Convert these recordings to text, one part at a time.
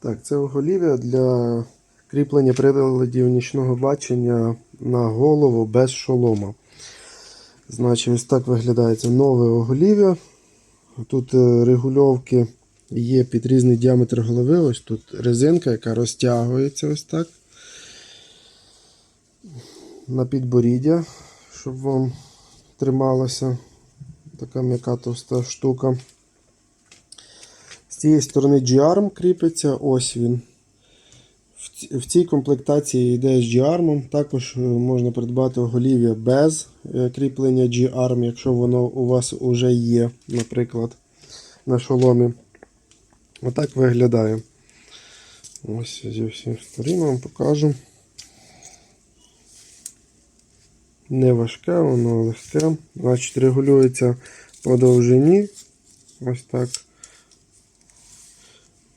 Так, це оголів'я для кріплення приладів нічного бачення на голову без шолома. Значить, ось так виглядає це нове оголів'я. Тут е, регульовки є під різний діаметр голови. Ось тут резинка, яка розтягується ось так. На підборіддя, щоб вам трималася така м'яка товста штука. Цієї сторони G-arm кріпиться, ось він. В цій комплектації йде з G-arm. Також е, можна придбати оголів'я без е, кріплення G-arm, якщо воно у вас вже є, наприклад, на шоломі. Отак виглядає. Ось зі всіх сторін вам покажу. Не важке, воно легке. Значить, регулюється по довжині. Ось так.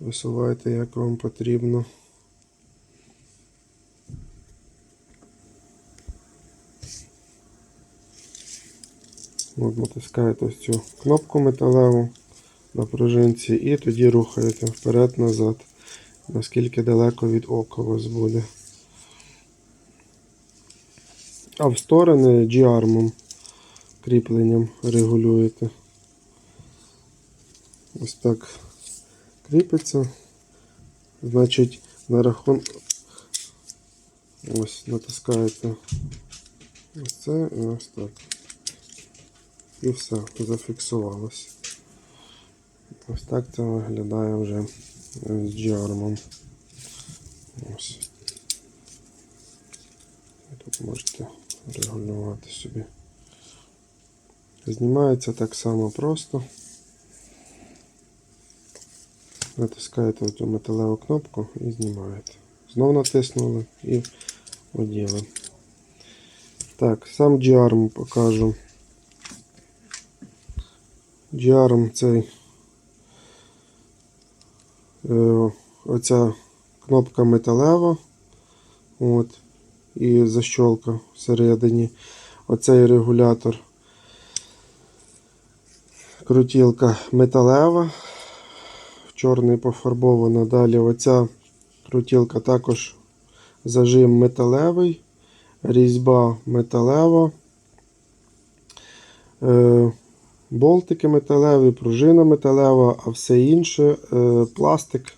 Висувайте, як вам потрібно. От натискаєте ось цю кнопку металеву на пружинці і тоді рухаєте вперед-назад, наскільки далеко від ока вас буде. А в сторони G-армом кріпленням регулюєте. Ось так кріпиться. Значить, на рахун... Ось натискаєте ось це і ось так. І все, зафіксувалося. Ось так це виглядає вже з джармом. Ось. Тут можете регулювати собі. Знімається так само просто. Натискаєте цю металеву кнопку і знімаєте. Знову натиснули і оділи. Так, сам G-arm покажу. G-arm цей е, оця кнопка металева. От, і защолка всередині. Оцей регулятор. Крутілка металева. Чорний пофарбована. Далі оця крутілка також зажим металевий, різьба металева, е, болтики металеві, пружина металева, а все інше е, пластик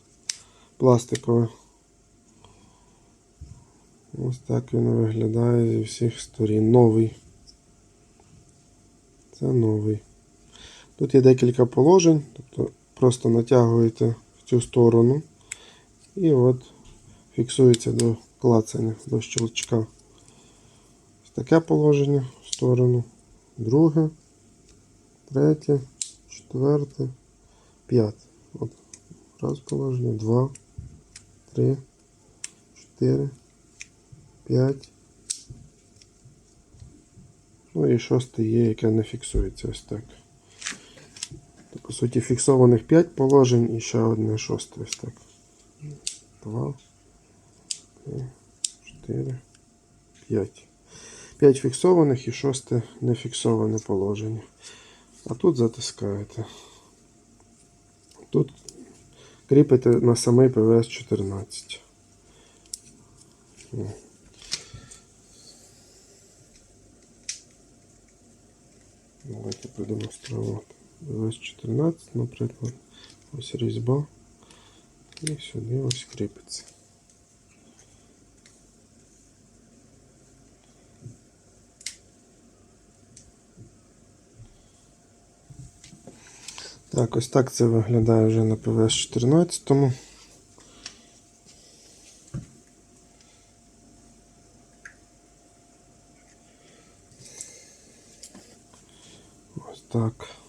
пластиковий. Ось так він виглядає зі всіх сторін. Новий. Це новий. Тут є декілька положень, тобто просто натягуєте в цю сторону і от фіксується до клацання, до щелчка. Таке положення в сторону, друге, третє, четверте, п'яте. От. Раз положення, два, три, чотири, п'ять. Ну і шосте є, яке не фіксується ось так. По суті, фіксованих 5 положень і ще одне шосте ось так. Два, три, чотири, п'ять. П'ять фіксованих і шосте не фіксоване положення. А тут затискаєте. Тут кріпите на самий ПВС 14. О. Давайте продемонструвати. ПВС 14, наприклад. Ось різьба. І сюди ось кріпиться. Так, ось так це виглядає вже на ПВС 14. Ось так.